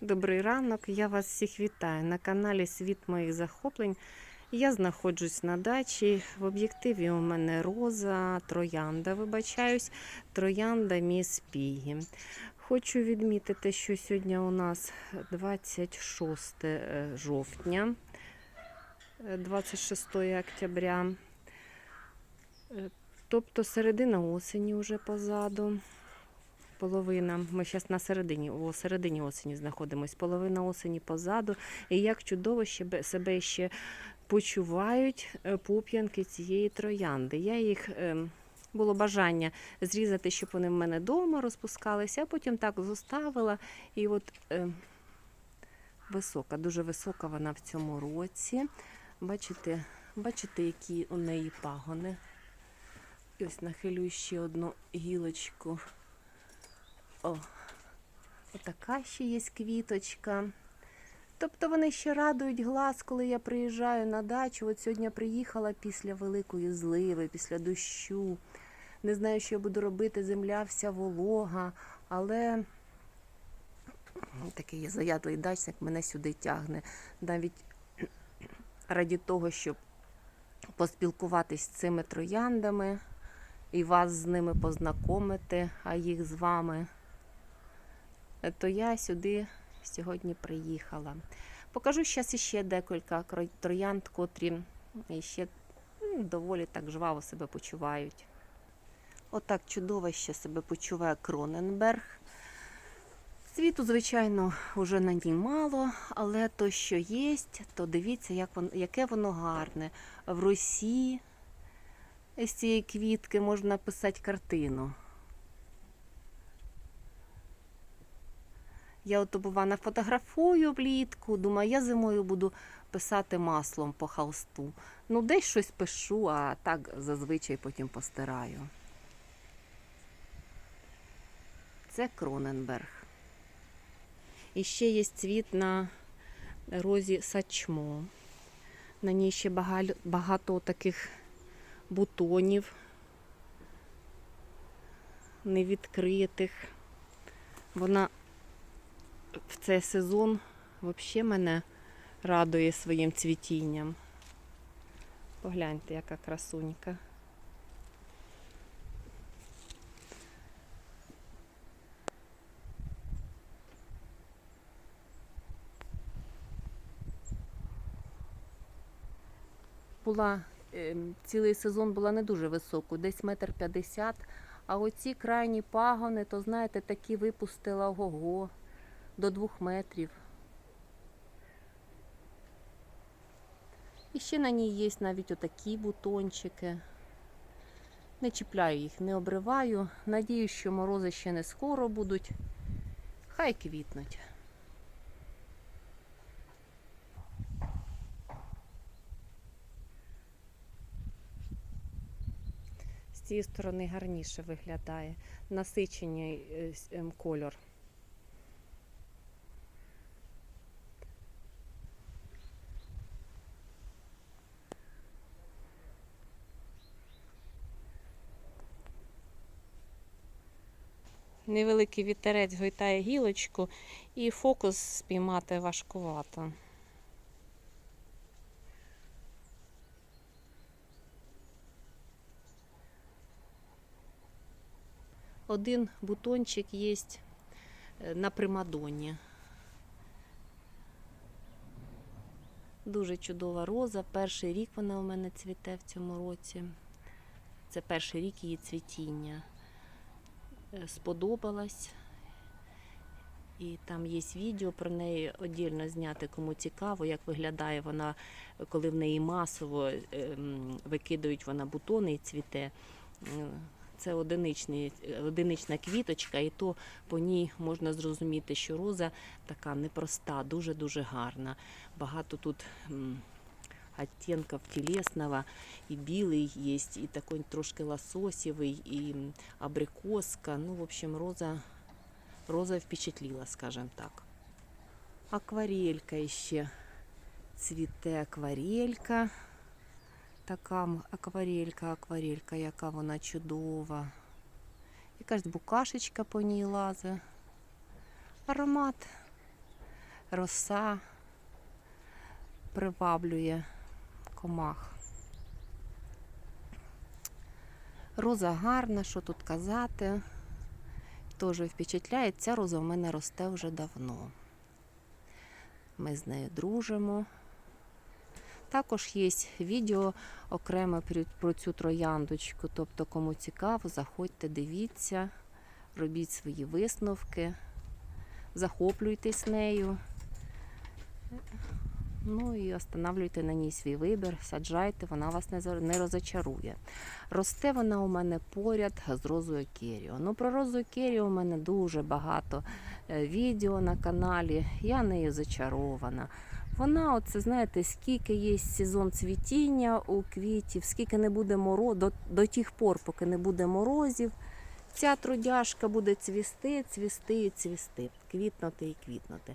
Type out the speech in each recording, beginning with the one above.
Добрий ранок, я вас всіх вітаю на каналі Світ моїх захоплень. Я знаходжусь на дачі. В об'єктиві у мене роза, троянда, вибачаюсь, троянда міс Пігі. Хочу відмітити, що сьогодні у нас 26 е, жовтня, е, 26 октября. Е, Тобто середина осені вже позаду. Половина. Ми зараз на середині, у середині осені знаходимось. Половина осені позаду. І як чудово ще себе ще почувають е, пуп'янки цієї троянди. Я їх ем, було бажання зрізати, щоб вони в мене вдома розпускалися, а потім так зоставила. І от ем, висока, дуже висока вона в цьому році. Бачите, бачите, які у неї пагони. І ось нахилю ще одну гілочку. О, отака ще є квіточка. Тобто вони ще радують глаз, коли я приїжджаю на дачу. От сьогодні приїхала після великої зливи, після дощу. Не знаю, що я буду робити, земля вся волога, але такий я заядлий дачник мене сюди тягне. Навіть раді того, щоб поспілкуватись з цими трояндами і вас з ними познайомити, а їх з вами то я сюди сьогодні приїхала. Покажу зараз ще декілька троянд, котрі ще доволі так жваво себе почувають. Отак чудово ще себе почуває Кроненберг. Світу, звичайно, вже на ній мало, але то, що є, то дивіться, як воно, яке воно гарне. В Росії з цієї квітки можна написати картину. Я от бува нафотографую влітку, думаю, я зимою буду писати маслом по холсту. Ну, десь щось пишу, а так зазвичай потім постираю. Це Кроненберг. І ще є цвіт на розі сачмо. На ній ще багато таких бутонів невідкритих. Вона в цей сезон взагалі мене радує своїм цвітінням. Погляньте, яка красунька. Була ем, цілий сезон була не дуже високою, десь метр п'ятдесят. А оці крайні пагони, то знаєте, такі випустила ого до двох метрів. І ще на ній є навіть отакі бутончики. Не чіпляю їх, не обриваю. Надію, що морози ще не скоро будуть. Хай квітнуть. З цієї сторони гарніше виглядає. Насичений е, ем, кольор. Невеликий вітерець гойтає гілочку і фокус спіймати важкувато. Один бутончик є на примадоні. Дуже чудова роза. Перший рік вона у мене цвіте в цьому році. Це перший рік її цвітіння. Е, Сподобалась. І там є відео про неї віддільно зняти, кому цікаво, як виглядає вона, коли в неї масово ем, викидають вона бутони і цвіте. Е, Це одиничний, одинична квіточка, і то по ній можна зрозуміти, що роза така непроста, дуже-дуже гарна. Багато тут оттенков телесного, і білий є, і такий трошки лососєвий, і м, абрикоска. Ну, в общем, роза, роза впечатлила, скажем так. Акварелька ще цвіте акварелька. Така м- акварелька, акварелька, яка вона чудова. Якась букашечка по ній лазе. Аромат роса приваблює Комах. Роза гарна, що тут казати. Теж впечатляє. Ця роза в мене росте вже давно. Ми з нею дружимо. Також є відео окремо про- про цю трояндочку. Тобто, кому цікаво, заходьте, дивіться, робіть свої висновки, захоплюйтесь нею. Ну і останавлюйте на ній свій вибір, саджайте, вона вас не розочарує. Росте вона у мене поряд з розою Керіо. Ну, про розу Керіо у мене дуже багато е, відео на каналі. Я нею зачарована. Вона, оце знаєте, скільки є сезон цвітіння у квітів, скільки не буде морозу, до, до тих пор, поки не буде морозів, ця трудяшка буде цвісти, цвісти і цвісти, квітнути і квітнути.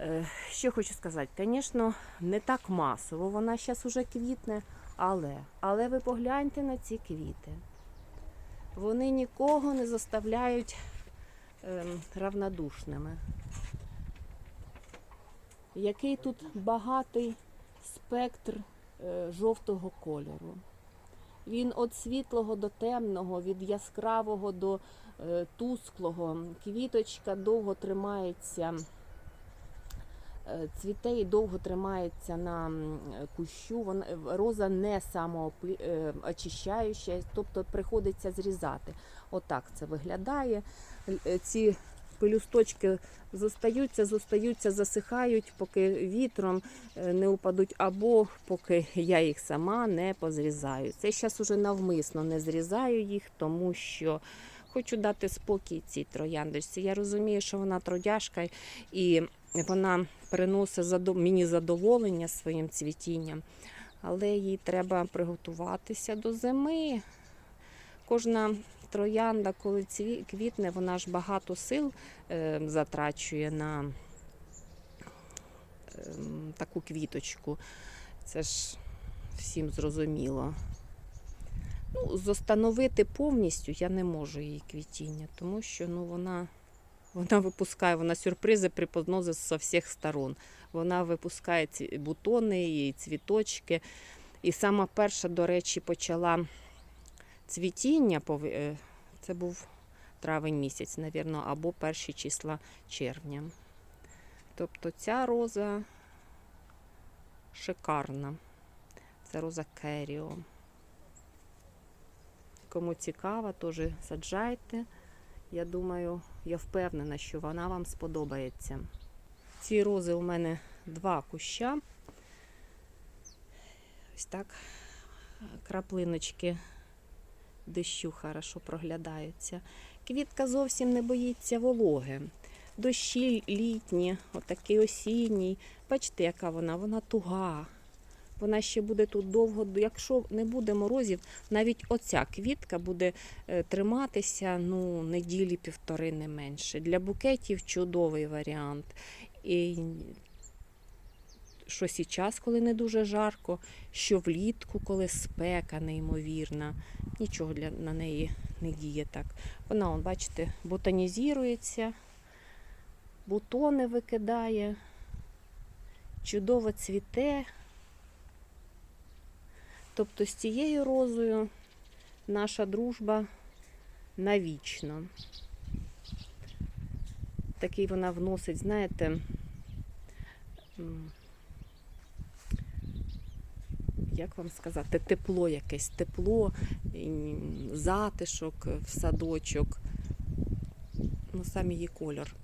Е, Що хочу сказати, звісно, не так масово, вона зараз уже квітне, але, але ви погляньте на ці квіти. Вони нікого не заставляють ем, равнодушними. Який тут багатий спектр е, жовтого кольору. Він від світлого до темного, від яскравого до е, тусклого. Квіточка довго тримається, цвіте і довго тримається на кущу. Вона, е, роза не самоочищаюча, тобто приходиться зрізати. Отак це виглядає. Е, Ці пелюсточки зостаються, зостаються, засихають, поки вітром е, не упадуть, або поки я їх сама не позрізаю. Це зараз уже навмисно не зрізаю їх, тому що хочу дати спокій цій трояндочці. Я розумію, що вона трудяшка і вона приносить мені задоволення своїм цвітінням, але їй треба приготуватися до зими. Кожна троянда, коли квітне, вона ж багато сил е, затрачує на ем, таку квіточку. Це ж всім зрозуміло. Ну, зостановити повністю я не можу її квітіння, тому що ну, вона, вона випускає, вона сюрпризи преподносить з всіх сторон. Вона випускає ці бутони і цвіточки. І сама перша, до речі, почала цвітіння. е, Це був травень місяць, навірно, або перші числа червня. Тобто ця роза шикарна. Це роза Керіо. Кому цікаво, теж саджайте. Я думаю, я впевнена, що вона вам сподобається. Ці рози у мене два куща. Ось так краплиночки дощу хорошо проглядаються. Квітка зовсім не боїться вологи. Дощі літні, отакий осінній. Бачите, яка вона? Вона туга. Вона ще буде тут довго. Якщо не буде морозів, навіть оця квітка буде е, триматися ну, неділі півтори не менше. Для букетів чудовий варіант. І що зараз, коли не дуже жарко, що влітку, коли спека неймовірна. Нічого для, на неї не діє так. Вона, он, бачите, ботанізується, бутони викидає, чудово цвіте. Тобто з цією розою наша дружба навічно. Такий вона вносить, знаєте, як вам сказати, тепло якесь, тепло, затишок в садочок. Ну, сам її кольор.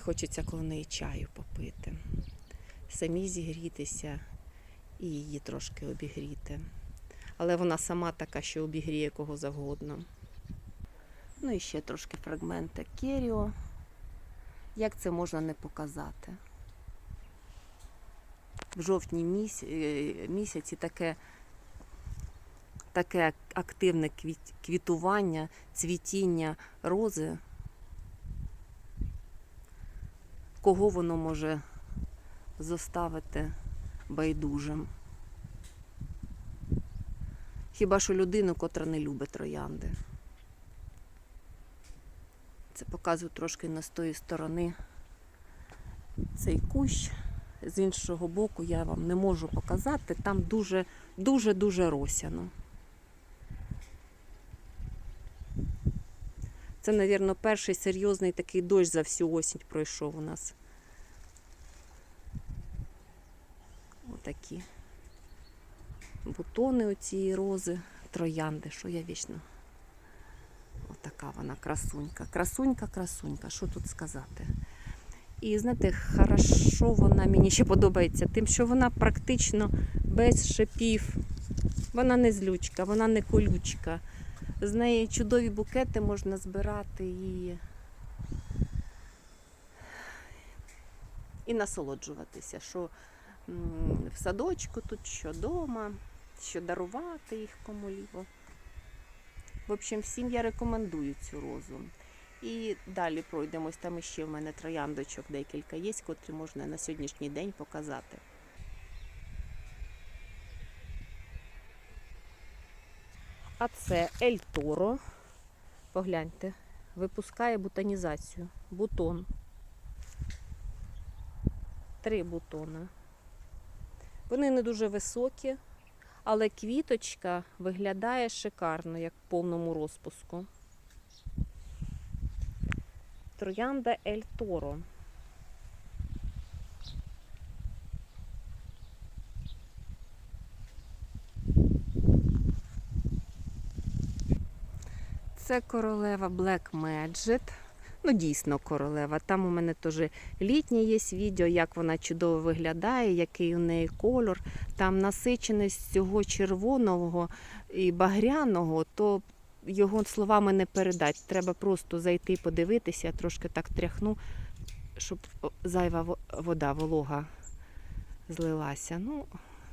Хочеться коло неї чаю попити. Самі зігрітися і її трошки обігріти. Але вона сама така, що обігріє кого завгодно. Ну і ще трошки фрагменти Керіо. Як це можна не показати? В жовтні е, місяці таке, таке активне квітування, цвітіння рози. Кого воно може заставити байдужим? Хіба що людину, котра не любить троянди. Це показую трошки не з тої сторони, цей кущ. З іншого боку я вам не можу показати. Там дуже, дуже, дуже росяно. Це, мабуть, перший серйозний такий дощ за всю осінь пройшов у нас. Отакі бутони оцієї рози, троянди, що я вічно. Отака вона красунька. Красунька, красунька, що тут сказати. І знаєте, хорошо вона мені ще подобається, тим, що вона практично без шипів. Вона не злючка, вона не колючка. З неї чудові букети можна збирати і, і насолоджуватися, що в садочку тут, що вдома, що дарувати їх кому-либо. В общем, всім я рекомендую цю розу. І далі пройдемось. Там ще в мене трояндочок декілька є, котрі можна на сьогоднішній день показати. А це Ель Торо. Погляньте, випускає бутонізацію. Бутон. Три бутона. Вони не дуже високі, але квіточка виглядає шикарно, як в повному розпуску. Троянда Ель Торо. Це королева Black Magic. Ну, дійсно королева. Там у мене теж літнє є відео, як вона чудово виглядає, який у неї кольор. Там насиченість цього червоного і багряного, то його словами не передать. Треба просто зайти подивитися, я трошки так тряхну, щоб зайва вода, волога злилася. Ну,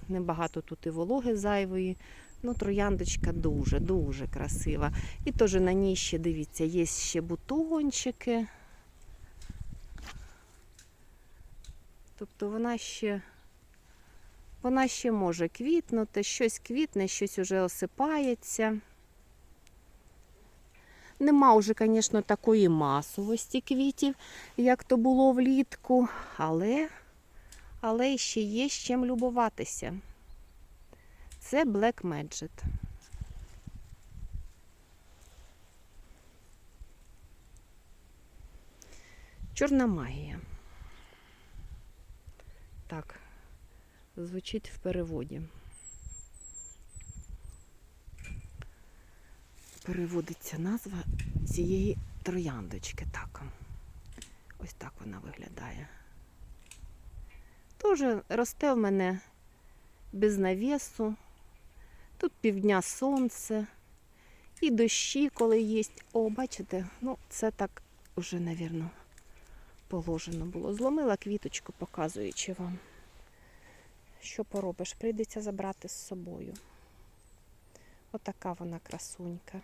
небагато тут і вологи зайвої. Ну, трояндочка дуже, дуже красива. І теж на ній ще, дивіться, є ще бутончики. Тобто вона ще, вона ще може квітнути, щось квітне, щось уже осипається. Нема вже, звісно, такої масовості квітів, як то було влітку, але, але ще є з чим любуватися. Це Black Magic. Чорна магія. Так, звучить в переводі. Переводиться назва цієї трояндочки. Так. Ось так вона виглядає. Теж росте в мене без навісу. Тут півдня сонце і дощі, коли є. О, бачите, ну це так вже, напевно, положено було. Зломила квіточку, показуючи вам. Що поробиш? Прийдеться забрати з собою. Отака вона красунька.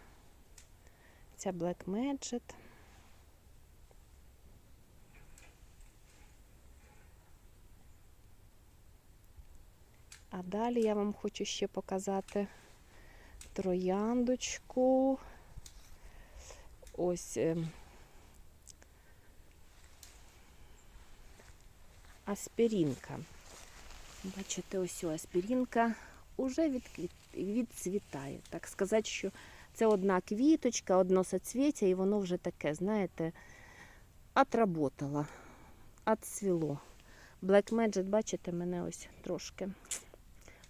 Ця Black Magic. А далі я вам хочу ще показати трояндочку. Ось ем, аспірінка. Бачите, ось аспірінка відквіт... відцвітає. Так сказати, що це одна квіточка, одно соцвіття, і воно вже таке, знаєте, отработало, отцвіло. Black Magic, бачите, мене ось трошки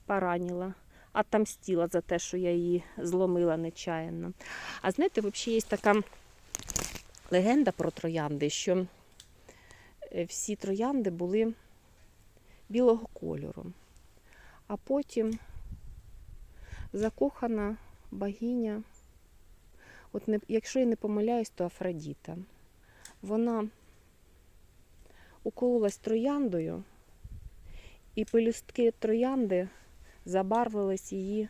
поранила, отомстила за те, що я її зломила нечаянно. А знаєте, взагалі є така легенда про троянди, що е, всі троянди були білого кольору. А потім закохана богиня, от не, якщо я не помиляюсь, то Афродіта. Вона укололась трояндою, і пелюстки троянди забарвились її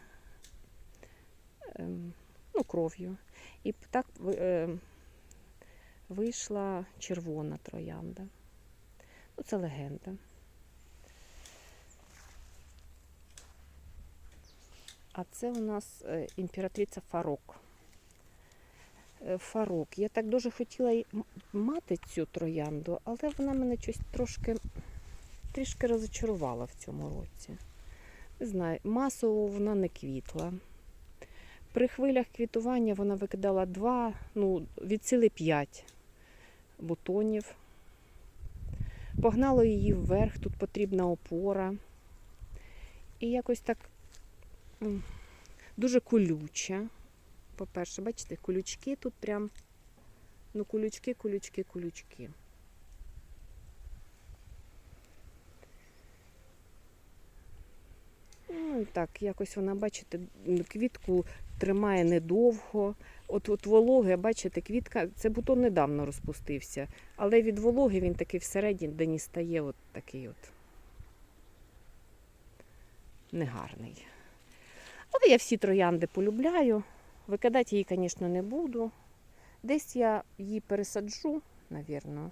ем, ну, кров'ю. І так ем, вийшла червона троянда. Ну, це легенда. А це у нас е, імператриця Фарок. е, фарок. Я так дуже хотіла мати цю троянду, але вона мене щось трошки трішки розочарувала в цьому році. Знаю, масово вона не квітла. При хвилях квітування вона викидала два, ну, від сили п'ять бутонів. Погнало її вверх, тут потрібна опора. І якось так дуже колюча. По-перше, бачите, колючки тут прям. Ну, колючки, колючки, колючки. Так, якось вона, бачите, квітку тримає недовго. От, от вологи, бачите, квітка, це бутон недавно розпустився, але від вологи він такий всередині стає от такий от негарний. Але я всі троянди полюбляю. Викидати її, звісно, не буду. Десь я її пересаджу, навірно,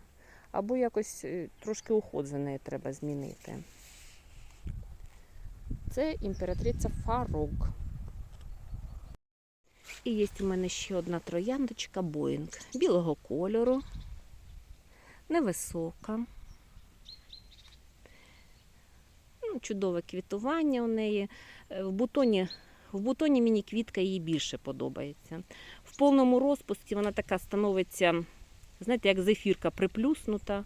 або якось е, трошки уход за нею треба змінити. Це імператриця Фарок. І є у мене ще одна трояндочка Боїнг білого кольору, невисока. Ну, чудове квітування у неї. Е, В бутоні, в бутоні мені квітка їй більше подобається. В повному розпусті вона така становиться, знаєте, як зефірка приплюснута,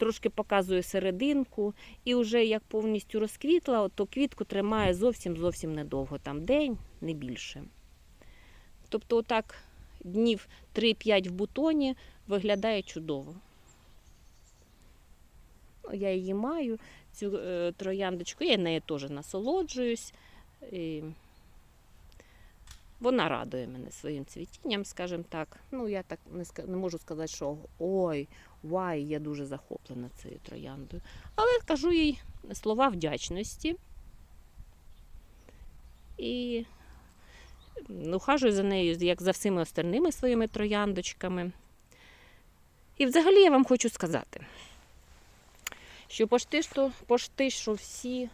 трошки показує серединку, і вже як повністю розквітла, то квітку тримає зовсім зовсім недовго, там день, не більше. Тобто, отак днів 3-5 в бутоні виглядає чудово. Я її маю, цю е, трояндочку, я нею теж насолоджуюсь. Вона радує мене своїм цвітінням, скажімо так. Ну, я так не, не можу сказати, що ой, вай, я дуже захоплена цією трояндою. Але кажу їй слова вдячності. І ухажую за нею, як за всіми остальними своїми трояндочками. І взагалі я вам хочу сказати, що пошти, що, пошти, що всі,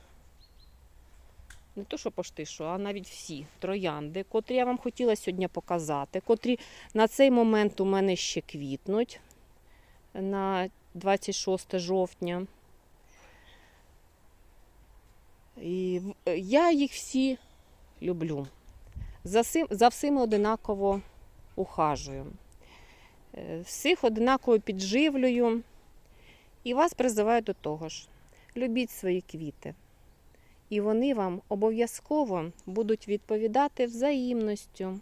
не то, що пошти, що, а навіть всі троянди, котрі я вам хотіла сьогодні показати, котрі на цей момент у мене ще квітнуть на 26 жовтня. І я їх всі люблю. За, сим, за всіми одинаково ухажую. Е, Всіх одинаково підживлюю. І вас призиваю до того ж. Любіть свої квіти. І вони вам обов'язково будуть відповідати взаємністю.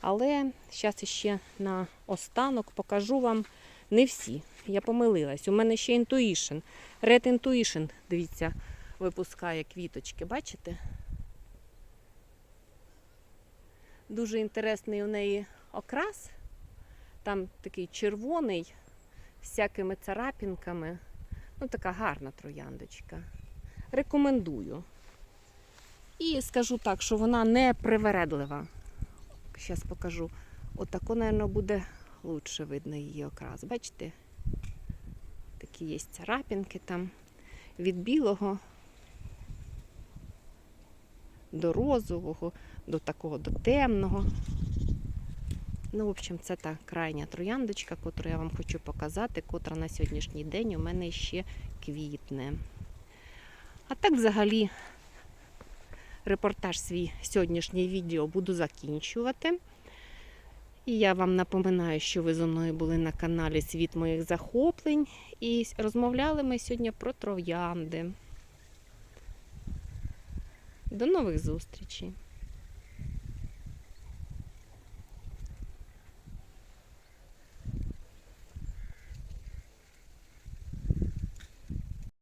Але зараз ще на останок покажу вам не всі. Я помилилась. У мене ще Intuition. Red Intuition, дивіться, випускає квіточки. Бачите? Дуже інтересний у неї окрас. Там такий червоний, з всякими царапінками. Ну, така гарна трояндочка. Рекомендую. І скажу так, що вона не привередлива. Зараз покажу. Отако, мабуть, буде лучше видно її окрас. Бачите? Такі є царапінки там від білого до розового, до такого до темного. Ну, в общем, це та крайня трояндочка, яку я вам хочу показати, котра на сьогоднішній день у мене ще квітне. А так, взагалі, репортаж свій сьогоднішнє відео буду закінчувати. І я вам напоминаю, що ви зо мною були на каналі Світ моїх захоплень. І розмовляли ми сьогодні про троянди. До нових зустрічей!